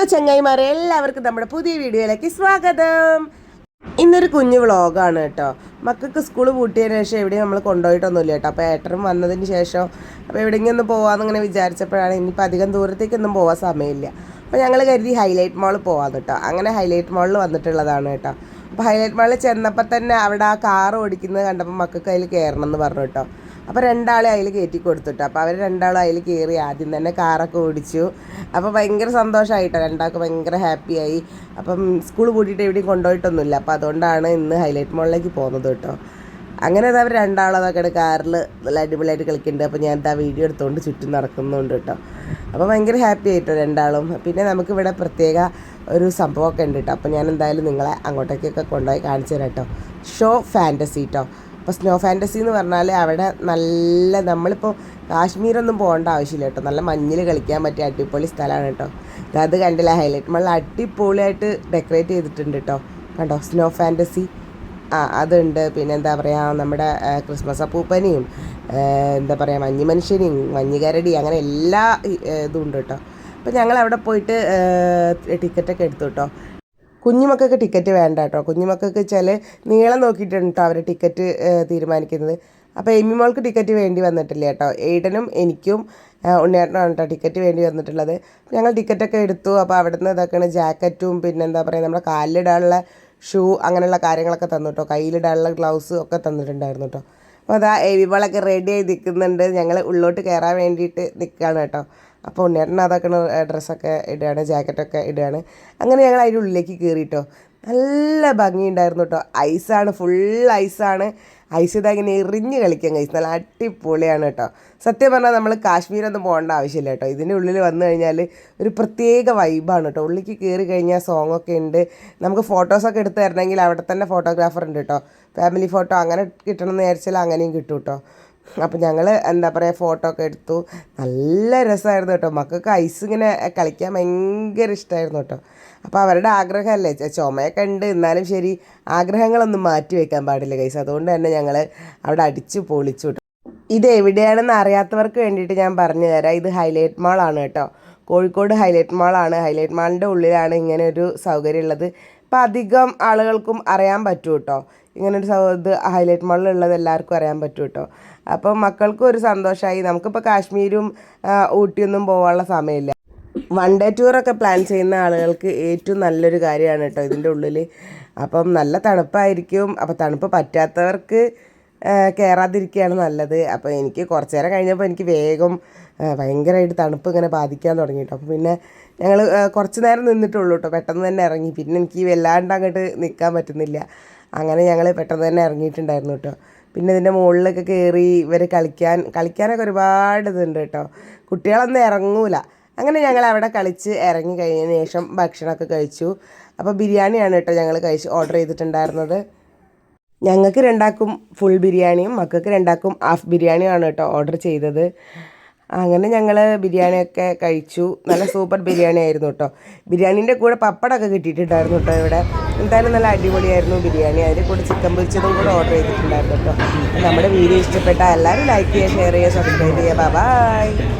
Hello ചങ്ങായിമാരെ എല്ലാവർക്കും നമ്മുടെ പുതിയ വീഡിയോയിലേക്ക് സ്വാഗതം. ഇന്നൊരു കുഞ്ഞു വ്ളോഗാണ് കേട്ടോ. മക്കൾക്ക് സ്കൂൾ പൂട്ടിയതിന് ശേഷം എവിടെയും നമ്മൾ കൊണ്ടുപോയിട്ടൊന്നുമില്ല കേട്ടോ. അപ്പോൾ ഏട്ടനും വന്നതിന് ശേഷം അപ്പോൾ എവിടെയെങ്കിലും ഒന്ന് പോകാമെന്ന് ഇങ്ങനെ വിചാരിച്ചപ്പോഴാണ് ഇനിയിപ്പോൾ അധികം ദൂരത്തേക്കൊന്നും പോകാൻ സമയമില്ല. അപ്പോൾ ഞങ്ങൾ കരുതി ഹൈലൈറ്റ് മാൾ പോകാമെന്ന് കേട്ടോ. അങ്ങനെ ഹൈലൈറ്റ് മാളിൽ വന്നിട്ടുള്ളതാണ് കേട്ടോ. അപ്പോൾ ഹൈലൈറ്റ് മാളിൽ ചെന്നപ്പോൾ തന്നെ അവിടെ ആ കാർ ഓടിക്കുന്നത് കണ്ടപ്പോൾ മക്കൾക്ക് അതിൽ കയറണം എന്ന് പറഞ്ഞു കേട്ടോ. അപ്പോൾ രണ്ടാളെ അതിൽ കയറ്റി കൊടുത്തിട്ട് അപ്പോൾ അവർ രണ്ടാളും അതിൽ കയറി ആദ്യം തന്നെ കാറൊക്കെ ഓടിച്ചു. അപ്പോൾ ഭയങ്കര സന്തോഷമായിട്ടോ രണ്ടാൾക്ക് ഭയങ്കര ഹാപ്പിയായി അപ്പം സ്കൂൾ കൂട്ടിയിട്ട് എവിടെയും കൊണ്ടുപോയിട്ടൊന്നുമില്ല. അപ്പോൾ അതുകൊണ്ടാണ് ഇന്ന് ഹൈലൈറ്റ് മോളിലേക്ക് പോകുന്നത് കേട്ടോ അങ്ങനെ അത് അവർ രണ്ടാളതൊക്കെ കാറിൽ നല്ല അടിപൊളിയായിട്ട് കളിക്കുന്നുണ്ട്. അപ്പോൾ ഞാൻ എന്താ വീഡിയോ എടുത്തുകൊണ്ട് ചുറ്റും നടക്കുന്നുണ്ട് കേട്ടോ അപ്പോൾ ഭയങ്കര ഹാപ്പി ആയിട്ടോ രണ്ടാളും. പിന്നെ നമുക്കിവിടെ പ്രത്യേക ഒരു സംഭവമൊക്കെ ഉണ്ട് കേട്ടോ അപ്പോൾ ഞാൻ എന്തായാലും നിങ്ങളെ അങ്ങോട്ടേക്കൊക്കെ കൊണ്ടുപോയി കാണിച്ചു തരാം കേട്ടോ ഷോ ഫാന്റസി കേട്ടോ അപ്പോൾ സ്നോ ഫാന്റസി എന്ന് പറഞ്ഞാൽ അവിടെ നല്ല നമ്മളിപ്പോൾ കാശ്മീരൊന്നും പോകേണ്ട ആവശ്യമില്ല കേട്ടോ. നല്ല മഞ്ഞിൽ കളിക്കാൻ പറ്റിയ അടിപൊളി സ്ഥലമാണ് കേട്ടോ. അത് കണ്ടില്ല ഹൈലൈറ്റ് നമ്മൾ അടിപൊളിയായിട്ട് ഡെക്കറേറ്റ് ചെയ്തിട്ടുണ്ട് കേട്ടോ. കണ്ടോ? Snow fantasy. ആ അതുണ്ട്. പിന്നെ എന്താ പറയുക നമ്മുടെ ക്രിസ്മസ് അപ്പൂപ്പനെയും എന്താ പറയുക മഞ്ഞ് മനുഷ്യനെയും മഞ്ഞുകരടി അങ്ങനെ എല്ലാ ഇതും ഉണ്ട് കേട്ടോ. അപ്പോൾ ഞങ്ങൾ അവിടെ പോയിട്ട് ടിക്കറ്റൊക്കെ എടുത്തു കേട്ടോ. കുഞ്ഞുമക്കൾക്ക് ടിക്കറ്റ് വേണ്ട കേട്ടോ കുഞ്ഞുമക്കൾക്ക് വെച്ചാൽ നീളം നോക്കിയിട്ടാണ് കേട്ടോ അവർ ടിക്കറ്റ് തീരുമാനിക്കുന്നത്. അപ്പോൾ എമ്മി മോൾക്ക് ടിക്കറ്റ് വേണ്ടി വന്നിട്ടില്ല കേട്ടോ. എയ്ഡനും എനിക്കും ഉണ്ണിയേട്ടനാണ് കേട്ടോ ടിക്കറ്റ് വേണ്ടി വന്നിട്ടുള്ളത്. ഞങ്ങൾ ടിക്കറ്റൊക്കെ എടുത്തു. അപ്പോൾ അവിടുന്ന് ഇതൊക്കെയാണ് ജാക്കറ്റും പിന്നെ എന്താ പറയുക നമ്മുടെ കാലിലിടാനുള്ള ഷൂ അങ്ങനെയുള്ള കാര്യങ്ങളൊക്കെ തന്നു കേട്ടോ. കയ്യിലിടാനുള്ള ഗ്ലൗസ് ഒക്കെ തന്നിട്ടുണ്ടായിരുന്നു കേട്ടോ. അപ്പോൾ അതാ എവിബളൊക്കെ റെഡി ആയി നിൽക്കുന്നുണ്ട്. ഞങ്ങൾ ഉള്ളോട്ട് കയറാൻ വേണ്ടിയിട്ട് നിൽക്കുകയാണ് കേട്ടോ. അപ്പോൾ ഉണ്ണിയേട്ടൻ അതൊക്കെ ഡ്രസ്സൊക്കെ ഇടുകയാണ് ജാക്കറ്റൊക്കെ ഇടുകയാണ്. അങ്ങനെ ഞങ്ങൾ അതിന്റെ ഉള്ളിലേക്ക് കയറിയിട്ടോ നല്ല ഭംഗിയുണ്ടായിരുന്നു കേട്ടോ ഐസാണ് ഫുൾ ഐസാണ്. ഐസ് ഇതാ ഇങ്ങനെ എറിഞ്ഞ് കളിക്കാൻ കഴിച്ചു. നല്ല അടിപൊളിയാണ് കേട്ടോ സത്യം പറഞ്ഞാൽ നമ്മൾ കാശ്മീരൊന്നും പോകേണ്ട ആവശ്യമില്ല കേട്ടോ ഇതിന്റെ ഉള്ളിൽ വന്നു കഴിഞ്ഞാൽ ഒരു പ്രത്യേക വൈബാണ് കേട്ടോ ഉള്ളിലേക്ക് കയറി കഴിഞ്ഞാൽ സോങ് ഒക്കെ ഉണ്ട്. നമുക്ക് ഫോട്ടോസൊക്കെ എടുത്ത് തരണമെങ്കിൽ അവിടെ തന്നെ ഫോട്ടോഗ്രാഫർ ഉണ്ട് കേട്ടോ ഫാമിലി ഫോട്ടോ അങ്ങനെ കിട്ടണമെന്ന് വിചാരിച്ചാൽ അങ്ങനെയും കിട്ടും കേട്ടോ അപ്പം ഞങ്ങൾ എന്താ പറയുക ഫോട്ടോ ഒക്കെ എടുത്തു. നല്ല രസമായിരുന്നു കേട്ടോ. മക്കൾക്ക് ഐസ് ഇങ്ങനെ കളിക്കാൻ ഭയങ്കര ഇഷ്ടമായിരുന്നു കേട്ടോ. അപ്പോൾ അവരുടെ ആഗ്രഹമല്ലേ ചുമയൊക്കെ ഉണ്ട്. എന്നാലും ശരി ആഗ്രഹങ്ങളൊന്നും മാറ്റി വെക്കാൻ പാടില്ല കൈസ് അതുകൊണ്ട് തന്നെ ഞങ്ങൾ അവിടെ അടിച്ച് പൊളിച്ചു കേട്ടോ. ഇത് എവിടെയാണെന്ന് അറിയാത്തവർക്ക് വേണ്ടിയിട്ട് ഞാൻ പറഞ്ഞു തരാം. ഇത് ഹൈലൈറ്റ് മാളാണ് കേട്ടോ. കോഴിക്കോട് ഹൈലൈറ്റ് മാളാണ്. ഹൈലൈറ്റ് മാളിന്റെ ഉള്ളിലാണ് ഇങ്ങനെ ഒരു സൗകര്യം ഉള്ളത്. അപ്പോൾ അധികം ആളുകൾക്കും അറിയാൻ പറ്റും കേട്ടോ ഇങ്ങനൊരു ഇത് ഹൈലൈറ്റ് മോളിലുള്ളത് എല്ലാവർക്കും അറിയാൻ പറ്റും കേട്ടോ അപ്പോൾ മക്കൾക്കും ഒരു സന്തോഷമായി നമുക്കിപ്പോൾ കാശ്മീരും ഊട്ടിയൊന്നും പോകാനുള്ള സമയമില്ല. വൺ ഡേ ടൂറൊക്കെ പ്ലാൻ ചെയ്യുന്ന ആളുകൾക്ക് ഏറ്റവും നല്ലൊരു കാര്യമാണ് കേട്ടോ ഇതിന്റെ ഉള്ളിൽ അപ്പം നല്ല തണുപ്പായിരിക്കും. അപ്പോൾ തണുപ്പ് പറ്റാത്തവർക്ക് കയറാതിരിക്കുകയാണ് നല്ലത്. അപ്പോൾ എനിക്ക് കുറച്ച് നേരം കഴിഞ്ഞപ്പോൾ എനിക്ക് വേഗം ഭയങ്കരമായിട്ട് തണുപ്പ് ഇങ്ങനെ ബാധിക്കാൻ തുടങ്ങി കേട്ടോ അപ്പോൾ പിന്നെ ഞങ്ങൾ കുറച്ച് നേരം നിന്നിട്ടുള്ളൂ കേട്ടോ പെട്ടെന്ന് തന്നെ ഇറങ്ങി. പിന്നെ എനിക്ക് വല്ലാണ്ട് അങ്ങോട്ട് നിൽക്കാൻ പറ്റുന്നില്ല. അങ്ങനെ ഞങ്ങൾ പെട്ടെന്ന് തന്നെ ഇറങ്ങിയിട്ടുണ്ടായിരുന്നു കേട്ടോ പിന്നെ ഇതിന്റെ മുകളിലൊക്കെ കയറി ഇവർ കളിക്കാൻ കളിക്കാനൊക്കെ ഒരുപാട് ഇതുണ്ട് കേട്ടോ കുട്ടികളൊന്നും ഇറങ്ങൂല. അങ്ങനെ ഞങ്ങൾ അവിടെ കളിച്ച് ഇറങ്ങി കഴിഞ്ഞതിന് ശേഷം ഭക്ഷണമൊക്കെ കഴിച്ചു. അപ്പോൾ ബിരിയാണിയാണ് കേട്ടോ ഞങ്ങൾ കഴിച്ച് ഓർഡർ ചെയ്തിട്ടുണ്ടായിരുന്നത്. ഞങ്ങൾക്ക് രണ്ടാക്കും ഫുൾ ബിരിയാണിയും മക്കൾക്ക് രണ്ടാക്കും ഹാഫ് ബിരിയാണിയുമാണ് കേട്ടോ ഓർഡർ ചെയ്തത്. അങ്ങനെ ഞങ്ങൾ ബിരിയാണിയൊക്കെ കഴിച്ചു. നല്ല സൂപ്പർ ബിരിയാണി ആയിരുന്നു കേട്ടോ. ബിരിയാണീന്റെ കൂടെ പപ്പടമൊക്കെ കിട്ടിയിട്ടുണ്ടായിരുന്നു കേട്ടോ ഇവിടെ. എന്തായാലും നല്ല അടിപൊളിയായിരുന്നു ബിരിയാണി. അതിന്റെ കൂടെ ചിക്കൻ പൊരിച്ചതും കൂടെ ഓർഡർ ചെയ്തിട്ടുണ്ടായിരുന്നു കേട്ടോ. നമ്മുടെ വീഡിയോ ഇഷ്ടപ്പെട്ട എല്ലാവരും ലൈക്ക് ചെയ്യുക ഷെയർ ചെയ്യുക സബ്സ്ക്രൈബ് ചെയ്യുക. ബൈ